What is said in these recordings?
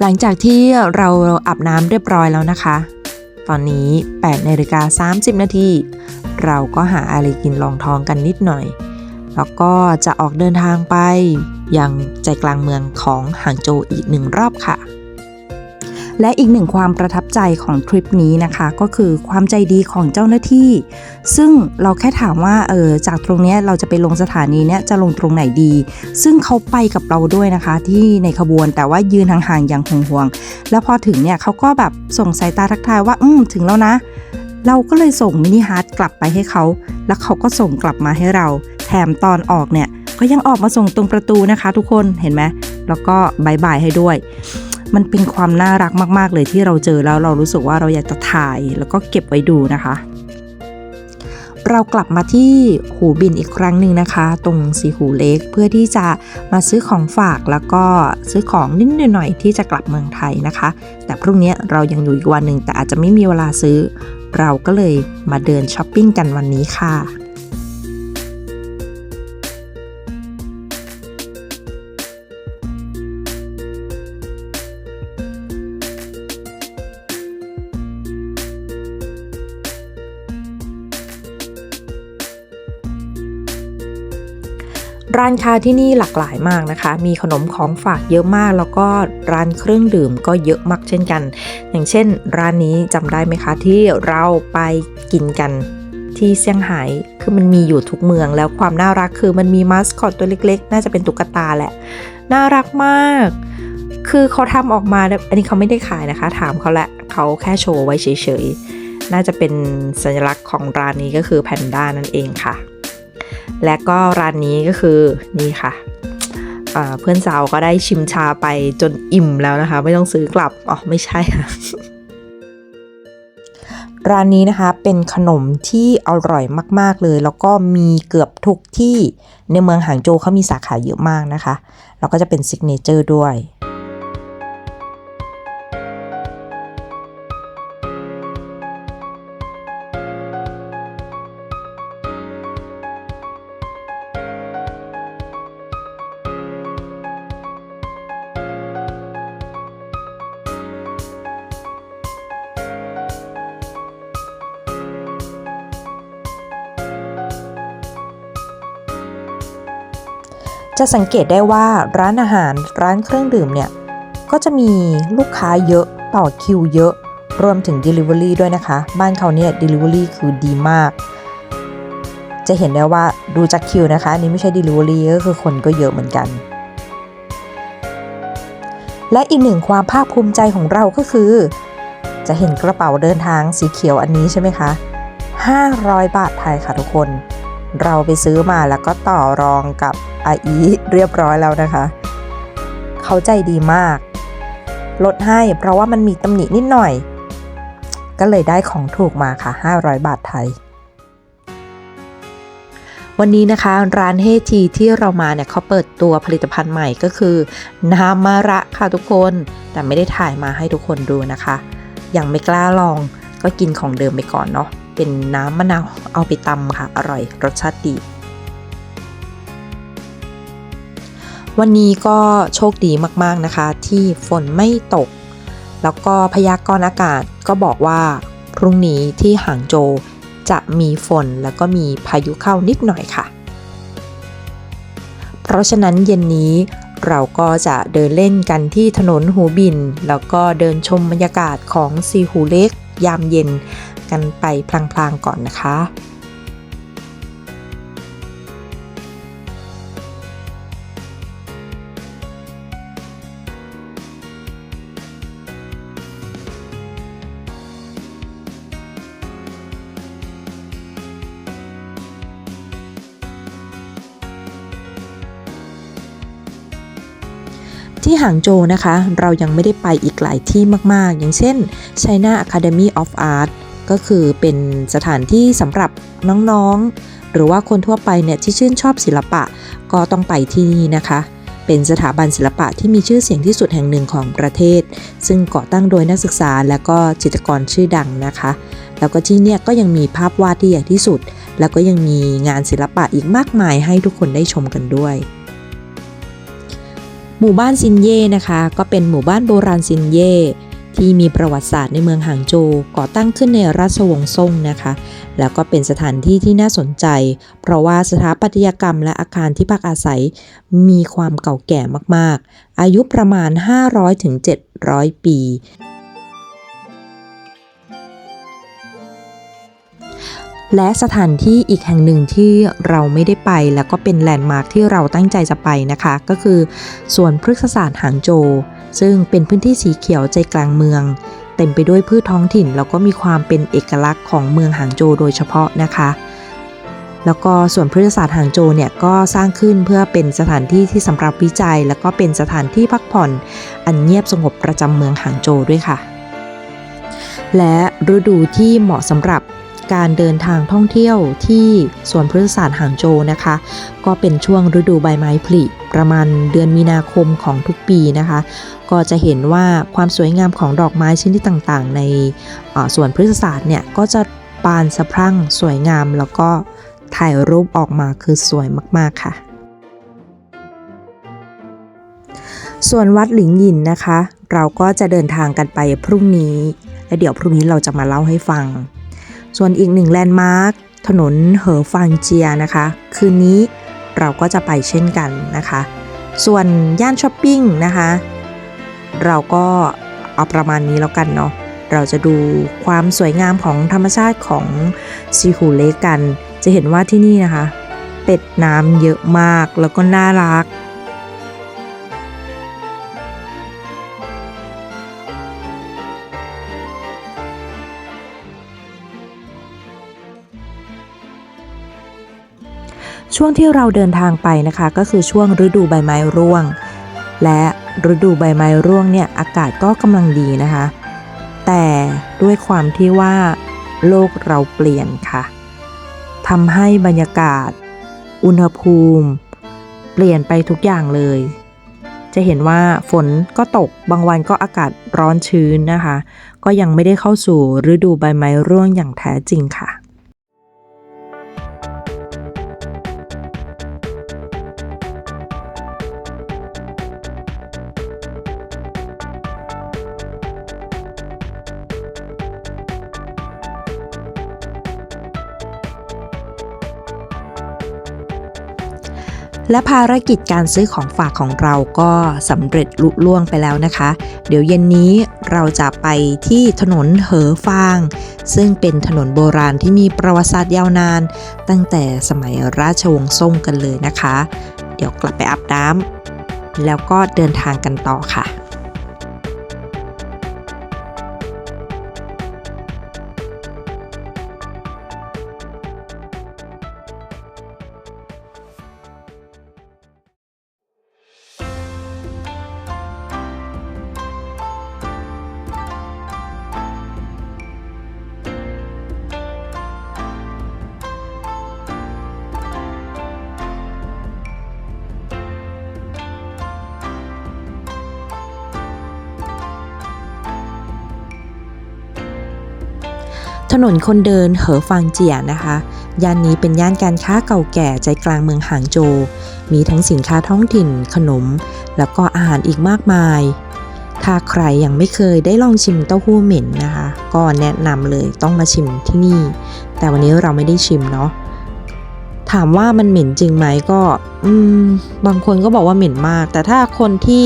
หลังจากที่เราอาบน้ำเรียบร้อยแล้วนะคะ ตอนนี้8นาฬิกา30 นาทีเราก็หาอะไรกินรองท้องกันนิดหน่อย แล้วก็จะออกเดินทางไปยังใจกลางเมืองของหางโจอีกหนึ่งรอบค่ะ และอีกหนึ่งความประทับใจของทริปนี้นะคะ ก็คือความใจดีของเจ้าหน้าที่ ซึ่งเราแค่ถามว่าเออจากตรงนี้เราจะไปลงสถานีเนี้ยจะลงตรงไหนดี ซึ่งเขาไปกับเราด้วยนะคะที่ในขบวนแต่ว่ายืนห่างๆอย่างห่วงๆแล้วพอถึงเนี่ยเขาก็แบบส่งสายตาทักทายว่าอืมถึงแล้วนะ เราก็เลยส่งมินิฮาร์ดกลับไปให้เขา แล้วเขาก็ส่งกลับมาให้เรา แถมตอนออกเนี่ยก็ยังออกมาส่งตรงประตูนะคะ ทุกคนเห็นไหมแล้วก็บายบายให้ด้วย มันเป็นความน่ารักมากๆเลยที่เราเจอแล้วเรารู้สึกว่าเราอยากจะถ่ายแล้วก็เก็บไว้ดูนะคะ เรากลับมาที่หูบินอีกครั้งหนึ่งนะคะ ตรงสีหูเล็กเพื่อที่จะมาซื้อของฝากแล้วก็ซื้อของนิดหน่อยที่จะกลับเมืองไทยนะคะ แต่พรุ่งนี้เรายังอยู่อีกวันหนึ่งแต่อาจจะไม่มีเวลาซื้อ เราก็เลยมาเดินช้อปปิ้งกันวันนี้ค่ะ ร้านค้าที่นี่หลากหลายมากนะคะ มีขนมของฝากเยอะมาก แล้วก็ร้านเครื่องดื่มก็เยอะมากเช่นกัน อย่างเช่น ร้านนี้จำได้ไหมคะที่เราไปกินกันที่เซี่ยงไฮ้คือมันมีอยู่ทุกเมืองแล้วความน่ารักคือมันมีมาสคอตตัวเล็ก ๆ น่าจะเป็นตุ๊กตาแหละ น่ารักมาก คือเขาทำออกมาแบบอันนี้เขาไม่ได้ขายนะคะ ถามเขาแหละเขาแค่โชว์ไว้เฉยๆ น่าจะเป็นสัญลักษณ์ของร้านนี้ก็คือแพนด้านั่นเองค่ะ และก็ร้านนี้ก็คือนี่ค่ะเพื่อนสาวก็ได้ชิมชาไปจนอิ่มแล้วนะคะ ไม่ต้องซื้อกลับอ๋อไม่ใช่ค่ะร้านนี้นะคะเป็นขนมที่อร่อยมาก ๆ เลย แล้วก็มีเกือบทุกที่ในเมืองหางโจวเขามีสาขาเยอะมากนะคะ แล้วก็จะเป็นซิกเนเจอร์ด้วย จะสังเกตได้ว่าร้านอาหารร้านเครื่องดื่มเนี่ย ก็จะมีลูกค้าเยอะต่อคิวเยอะ รวมถึง Delivery ด้วยนะคะ บ้านเขาเนี่ย Delivery คือดีมาก จะเห็นได้ว่าดูจากคิวนะคะอันนี้ไม่ใช่ Delivery ก็คือคนก็เยอะเหมือนกัน และอีกหนึ่งความภาคภูมิใจของเราก็คือ จะเห็นกระเป๋าเดินทางสีเขียวอันนี้ใช่ไหมคะ 500 บาทไทยค่ะทุกคน เราไปซื้อมาแล้วก็ต่อรองกับ อาอีเรียบร้อยแล้วนะคะ เขาใจดีมาก ลดให้เพราะว่ามันมีตำหนินิดหน่อย ก็เลยได้ของถูกมาค่ะ 500 บาทไทย วันนี้นะคะร้านเฮทีที่เรามาเนี่ยเขาเปิดตัวผลิตภัณฑ์ใหม่ก็คือน้ำมะระค่ะทุกคนแต่ไม่ได้ถ่ายมาให้ทุกคนดูนะคะ ยังไม่กล้าลองก็กินของเดิมไปก่อนเนาะเป็นน้ำมะนาวเอาไปตำค่ะ อร่อยรสชาติดี วันนี้ก็โชคดีมากๆนะคะ ที่ฝนไม่ตก แล้วก็พยากรณ์อากาศก็บอกว่าพรุ่งนี้ที่หางโจวจะมีฝนแล้วก็มีพายุเข้านิดหน่อยค่ะ เพราะฉะนั้นเย็นนี้เราก็จะเดินเล่นกันที่ถนนหูบิน แล้วก็เดินชมบรรยากาศของซีหูเล็กยามเย็นกันไปพลางๆก่อนนะคะ ที่หางโจวนะคะ เรายังไม่ได้ไปอีกหลายที่มากๆ อย่างเช่น China Academy of Art ก็คือเป็นสถานที่สำหรับน้องๆ หรือว่าคนทั่วไปเนี่ยที่ชื่นชอบศิลปะ ก็ต้องไปที่นี่นะคะ เป็นสถาบันศิลปะที่มีชื่อเสียงที่สุดแห่งหนึ่งของประเทศ ซึ่งก่อตั้งโดยนักศึกษาและก็จิตรกรชื่อดังนะคะ แล้วก็ที่เนี่ยก็ยังมีภาพวาดที่ใหญ่ที่สุด แล้วก็ยังมีงานศิลปะอีกมากมายให้ทุกคนได้ชมกันด้วย หมู่บ้านซินเย่นะคะ ก็เป็นหมู่บ้านโบราณซินเย่ที่มีประวัติศาสตร์ในเมืองหางโจวก่อตั้งขึ้นในราชวงศ์ซ่งนะคะ แล้วก็เป็นสถานที่ที่น่าสนใจ เพราะว่าสถาปัตยกรรมและอาคารที่พักอาศัย มีความเก่าแก่มากๆ อายุประมาณ 500-700 ปี และสถานที่อีกแห่งหนึ่งที่เราไม่ได้ไป แล้วก็เป็นแลนด์มาร์คที่เราตั้งใจจะไปนะคะ ก็คือสวนพฤกษศาสตร์หางโจวซึ่งเป็นพื้นที่สีเขียวใจกลางเมือง เต็มไปด้วยพืชท้องถิ่น แล้วก็มีความเป็นเอกลักษณ์ของเมืองหางโจวโดยเฉพาะนะคะแล้วก็ส่วนพฤกษศาสตร์หางโจวเนี่ยก็สร้างขึ้นเพื่อเป็นสถานที่ที่สำหรับวิจัย แล้วก็เป็นสถานที่พักผ่อน อันเงียบสงบประจำเมืองหางโจวด้วยค่ะ และฤดูที่เหมาะสำหรับ การเดินทางท่องเที่ยวที่สวนพฤกษศาสตร์หางโจนะคะ ก็เป็นช่วงฤดูใบไม้ผลิประมาณเดือนมีนาคมของทุกปีนะคะ ก็จะเห็นว่าความสวยงามของดอกไม้ชนิดต่างๆ ในสวนพฤกษศาสตร์เนี่ยก็จะบานสะพรั่งสวยงามแล้วก็ถ่ายรูปออกมาคือสวยมากๆค่ะ ส่วนวัดหลิงหยินนะคะ เราก็จะเดินทางกันไปพรุ่งนี้ และเดี๋ยวพรุ่งนี้เราจะมาเล่าให้ฟัง ส่วนอีกหนึ่งแลนด์มาร์คถนนเหอฟางเจียนะคะ คืนนี้เราก็จะไปเช่นกันนะคะ ส่วนย่านช้อปปิ้งนะคะ เราก็เอาประมาณนี้แล้วกันเนาะเราจะดูความสวยงามของธรรมชาติของซีฮูเลกกัน จะเห็นว่าที่นี่นะคะ เป็ดน้ำเยอะมากแล้วก็น่ารัก ช่วงที่เราเดินทางไปนะคะ ก็คือช่วงฤดูใบไม้ร่วง และฤดูใบไม้ร่วงเนี่ยอากาศก็กำลังดีนะคะ แต่ด้วยความที่ว่า โลกเราเปลี่ยนค่ะทำให้บรรยากาศ อุณหภูมิ เปลี่ยนไปทุกอย่างเลย จะเห็นว่าฝนก็ตกบางวันก็อากาศร้อนชื้นนะคะ ก็ยังไม่ได้เข้าสู่ฤดูใบไม้ร่วงอย่างแท้จริงค่ะ และภารกิจการซื้อของฝากของเราก็สำเร็จลุล่วงไปแล้วนะคะ เดี๋ยวเย็นนี้เราจะไปที่ถนนเหอฟาง ซึ่งเป็นถนนโบราณที่มีประวัติศาสตร์ยาวนาน ตั้งแต่สมัยราชวงศ์ซ่งกันเลยนะคะ เดี๋ยวกลับไปอาบน้ำแล้วก็เดินทางกันต่อค่ะ ถนนคนเดินเหอฟางเจียนะคะ ย่านนี้เป็นย่านการค้าเก่าแก่ใจกลางเมืองหางโจ มีทั้งสินค้าท้องถิ่นขนม แล้วก็อาหารอีกมากมาย ถ้าใครยังไม่เคยได้ลองชิมเต้าหู้เหม็นนะคะ ก็แนะนำเลยต้องมาชิมที่นี่ แต่วันนี้เราไม่ได้ชิมเนาะถามว่ามันเหม็นจริงไหมก็อืมบางคนก็บอกว่าเหม็นมาก แต่ถ้าคนที่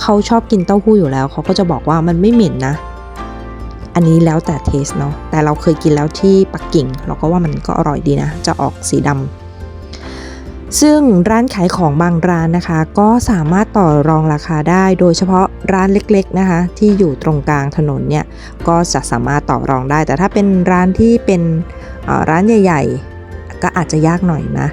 เขาชอบกินเต้าหู้อยู่แล้ว เขาก็จะบอกว่ามันไม่เหม็นนะ อันนี้แล้วแต่เทสเนาะแต่เราเคยกินแล้วที่ปักกิ่ง เราก็ว่ามันก็อร่อยดีนะ จะออกสีดำซึ่งร้านขายของบางร้านนะคะ ก็สามารถต่อรองราคาได้ โดยเฉพาะร้านเล็กๆนะคะ ที่อยู่ตรงกลางถนนเนี่ยก็จะสามารถต่อรองได้ แต่ถ้าเป็นร้านที่เป็นร้านใหญ่ ๆ ก็อาจจะยากหน่อยนะ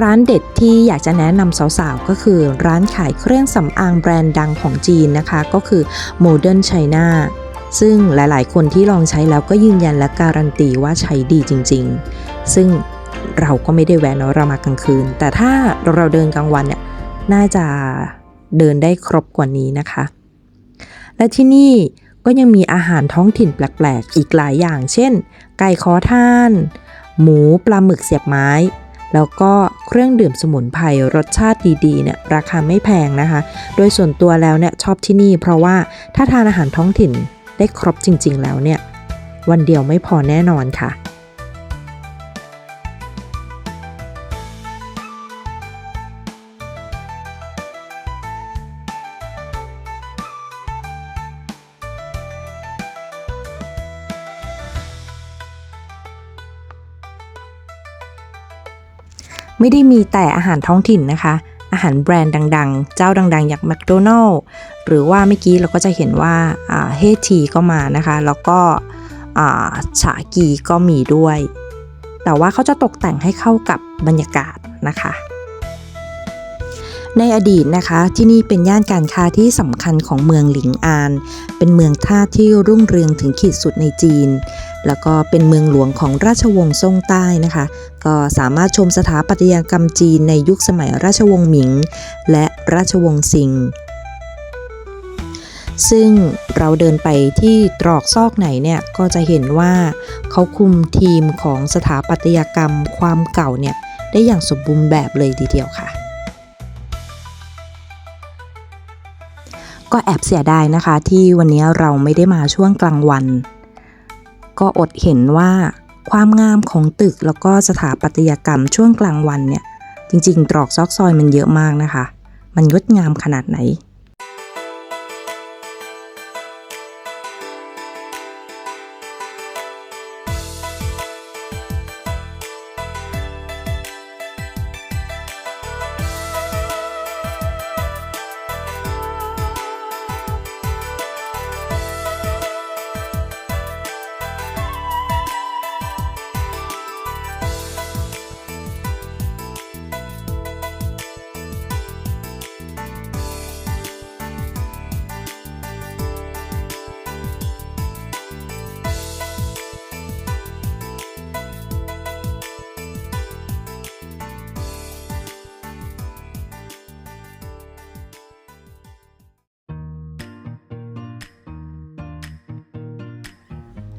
ร้านเด็ดที่อยากจะแนะนำสาวๆ ก็คือร้านขายเครื่องสำอางแบรนด์ดังของจีนนะคะ ก็คือ Modern China ซึ่งหลายๆ คนที่ลองใช้แล้วก็ยืนยันและการันตีว่าใช้ดีจริงๆ ซึ่งเราก็ไม่ได้แวะเนาะเรามากลางคืน แต่ถ้าเราเดินกลางวันเนี่ยน่าจะเดินได้ครบกว่านี้นะคะ และที่นี่ก็ยังมีอาหารท้องถิ่นแปลกๆ อีกหลายอย่าง เช่น ไก่ขอทาน หมูปลาหมึกเสียบไม้ แล้วก็เครื่องดื่มสมุนไพรรสชาติดีๆเนี่ยราคาไม่แพงนะคะ โดยส่วนตัวแล้วเนี่ยชอบที่นี่ เพราะว่าถ้าทานอาหารท้องถิ่นได้ครบจริง ๆ แล้วเนี่ยวันเดียวไม่พอแน่นอนค่ะ ไม่ได้มีแต่อาหารท้องถิ่นนะคะ อาหารแบรนด์ดังๆ เจ้าดังๆ อย่างแมคโดนัลล์หรือว่าเมื่อกี้เราก็จะเห็นว่าเฮทีก็มานะคะ แล้วก็ฉากีก็มีด้วย แต่ว่าเขาจะตกแต่งให้เข้ากับบรรยากาศนะคะ ในอดีตนะคะ ที่นี่เป็นย่านการค้าที่สำคัญของเมืองหลิงอาน เป็นเมืองท่าที่รุ่งเรืองถึงขีดสุดในจีน แล้วก็เป็นเมืองหลวงของราชวงศ์ซ่งใต้นะคะ ก็สามารถชมสถาปัตยกรรมจีนในยุคสมัยราชวงศ์หมิง และราชวงศ์ซิงซึ่งเราเดินไปที่ตรอกซอกไหนเนี่ยก็จะเห็นว่าเขาคุมทีมของสถาปัตยกรรมความเก่าเนี่ยได้อย่างสมบูรณ์แบบเลยทีเดียวค่ะ ก็แอบเสียดายนะคะ ที่วันนี้เราไม่ได้มาช่วงกลางวัน ก็อดเห็นว่าความงามของตึกแล้วก็สถาปัตยกรรมช่วงกลางวันเนี่ย จริงๆ ตรอกซอกซอยมันเยอะมากนะคะ มันงดงามขนาดไหน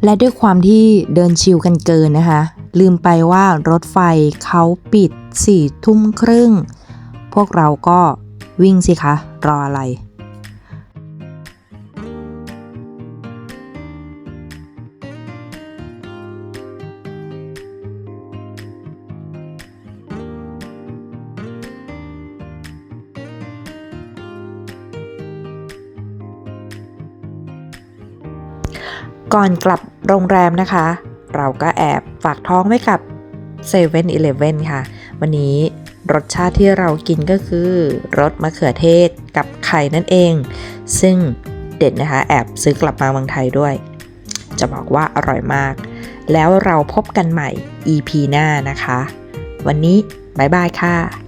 และด้วยความที่เดินชิวกันเกินนะคะ ลืมไปว่ารถไฟเขาปิดสี่ทุ่มครึ่ง พวกเราก็วิ่งสิคะ รออะไร ก่อนกลับโรงแรมนะคะ เราก็แอบฝากท้องไว้กับ7 e เ e ่ e อค่ะ วันนี้รสชาติที่เรากินก็คือรสมะเขือเทศกับไข่นั่นเอง ซึ่งเด็ดนะคะ แอบซื้อกลับมาเมืองไทยด้วย จะบอกว่าอร่อยมาก แล้วเราพบกันใหม่ EP หน้านะคะ วันนี้บ๊ายบายค่ะ